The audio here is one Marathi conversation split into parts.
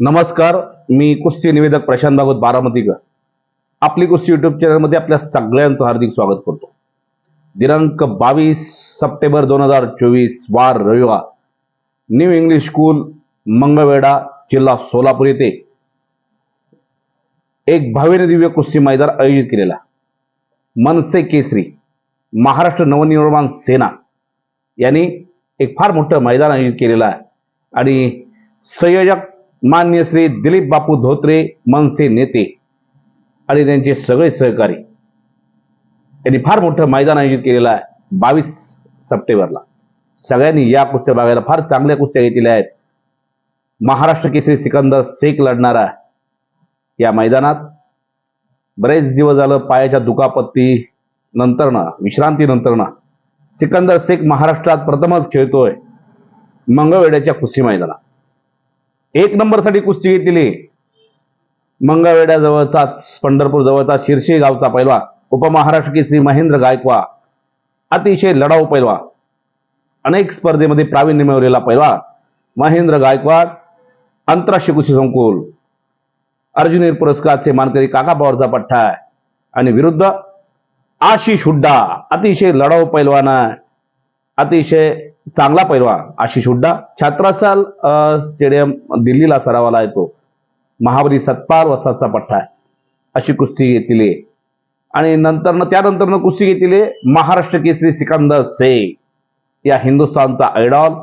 नमस्कार मी कुस्ती निवेदक प्रशांत भागवत बारामतीकर आपली कुस्ती युट्यूब चॅनलमध्ये आपल्या सगळ्यांचं हार्दिक स्वागत करतो. दिनांक बावीस सप्टेंबर दोन हजार चोवीस वार रविवार. न्यू इंग्लिश स्कूल मंगळवेढा जिल्हा सोलापूर येथे एक भव्य दिव्य कुस्ती मैदान आयोजित केलेला. मनसे केसरी महाराष्ट्र नवनिर्माण सेना यांनी एक फार मोठं मैदान आयोजित केलेलं आहे. आणि संयोजक मान्य श्री दिलीप बापू धोत्रे मनसे नेते आणि त्यांचे सगळे सहकारी. त्यांनी फार मोठं मैदान आयोजित केलेलं आहे बावीस सप्टेंबरला. सगळ्यांनी या कुस्त्या बघायला फार चांगल्या कुस्त्या घेतलेल्या आहेत. महाराष्ट्र केसरी सिकंदर शेख लढणारा या मैदानात. बरेच दिवस झालं पायाच्या दुखापत्ती नंतरनं विश्रांतीनंतरनं सिकंदर शेख महाराष्ट्रात प्रथमच खेळतोय मंगळवेड्याच्या कुस्ती मैदानात. एक नंबरसाठी कुस्ती घेतलेली. मंगळवेड्याजवळचाच पंढरपूर जवळचा शिरशी गावचा पैलवा. उपमहाराष्ट्र केसरी महेंद्र गायकवा. अतिशय लढाऊ पैलवा. अनेक स्पर्धेमध्ये प्रावीण्य मिळवलेला पैलवा. महेंद्र गायकवाड आंतरराष्ट्रीय कुस्ती संकुल. अर्जुनीर पुरस्कारचे मानकरी काका पवारचा पठ्ठा आहे. आणि विरुद्ध आशिष हुड्डा. अतिशय लढाऊ पैलवान आहे. अतिशय चांगला पैलवान आशिष हुड्डा. छात्रासाल स्टेडियम दिल्लीला सरावाला येतो. महाबली सतपाल वसाचा पठ्ठा आहे. अशी कुस्ती घेतलेली आहे. आणि नंतरनं त्यानंतरनं कुस्ती घेतलेली आहे महाराष्ट्र केसरी सिकंदर सेख या हिंदुस्थानचा आयडॉल.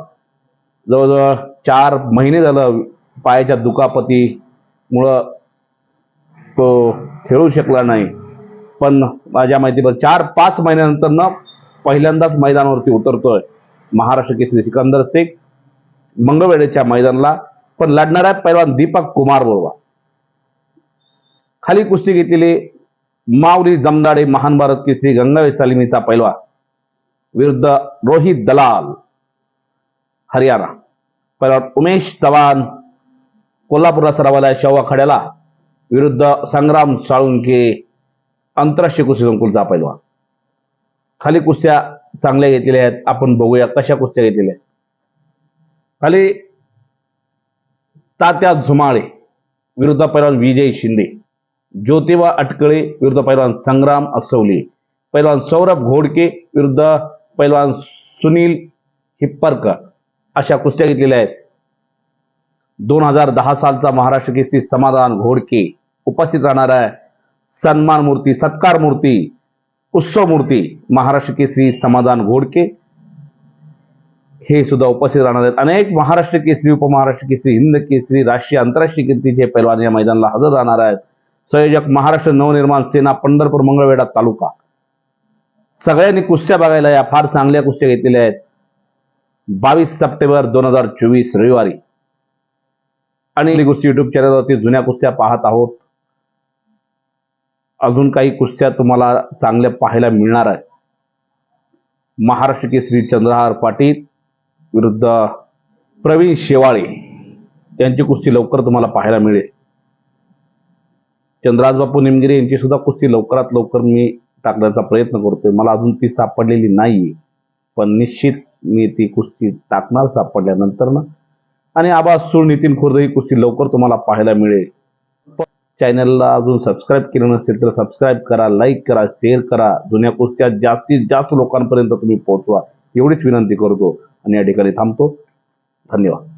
जवळजवळ चार महिने झालं पायाच्या दुखापतीमुळं तो खेळू शकला नाही. पण माझ्या माहितीवर चार पाच महिन्यानंतर पहिल्यांदाच मैदानावरती उतरतोय. महाराष्ट्र केसरी सिकंदर शेख मंगळवेढेच्या मैदानाला पण लढणारा पैलवान दीपक कुमार बरोबर खाली कुस्ती घेतलेले माऊली जमदाडे महान भारत केसरी गंगावे सलिमीचा पैलवा विरुद्ध रोहित दलाल हरियाणा. पैलवान उमेश चव्हाण कोल्हापूरला सरावाला आहे शेवा खड्याला विरुद्ध संग्राम साळुंके आंतरराष्ट्रीय कुस्ती संकुलचा पैलवान. खाली कुस्त्या चांगल्या घेतलेल्या आहेत. आपण बघूया कशा कुस्त्या घेतलेल्या आहेत. खाली तात्या झुमाळे विरुद्ध पैलवान विजय शिंदे ज्योतिबा अटकळे विरुद्ध पैलवान संग्राम असवली. पैलवान सौरभ घोडके विरुद्ध पैलवान सुनील हिप्परकर. अशा कुस्त्या घेतलेल्या आहेत. दोन हजार दहा सालचा महाराष्ट्र केसरी समाधान घोडके. उपस्थित राहणार आहे. सन्मान मूर्ती सत्कार मूर्ती. उत्सव मूर्ती महाराष्ट्र केसरी समाधान घोडके हे सुद्धा उपस्थित राहणार आहेत. अनेक महाराष्ट्र केसरी उपमहाराष्ट्र केसरी हिंद केसरी राष्ट्रीय आंतरराष्ट्रीय कीर्तीचे पैलवान या मैदानाला हजर राहणार आहेत. संयोजक महाराष्ट्र नवनिर्माण सेना पंढरपूर मंगळवेढा तालुका. सगळ्यांनी कुस्त्या बघायला या फार चांगल्या कुस्त्या घेतलेल्या आहेत. बावीस सप्टेंबर दोन हजार चोवीस रविवारी. आणि कुस्ती युट्यूब चॅनलवरती जुन्या कुस्त्या पाहत आहोत. अजून काही कुस्त्या तुम्हाला चांगल्या पाहायला मिळणार आहे महाराष्ट्र केसरी चंद्रहार पाटील विरुद्ध प्रवीण शेवाळे यांची कुस्ती लवकर तुम्हाला पाहायला मिळेल. चंद्राज बापू निमगिरे यांची सुद्धा कुस्ती लवकरात लवकर मी टाकण्याचा प्रयत्न करतोय. मला अजून ती सापडलेली नाही पण निश्चित मी ती कुस्ती टाकणार सापडल्यानंतर ना आणि आबा सूर नितीन खुर्द ही कुस्ती लवकर तुम्हाला पाहायला मिळेल. चॅनलला अजून सबस्क्राईब केलं नसेल तर सबस्क्राईब करा लाईक करा शेअर करा. जुन्या कुस्त्या जास्तीत जास्त लोकांपर्यंत तुम्ही पोहोचवा. एवढीच विनंती करतो आणि या ठिकाणी थांबतो. धन्यवाद.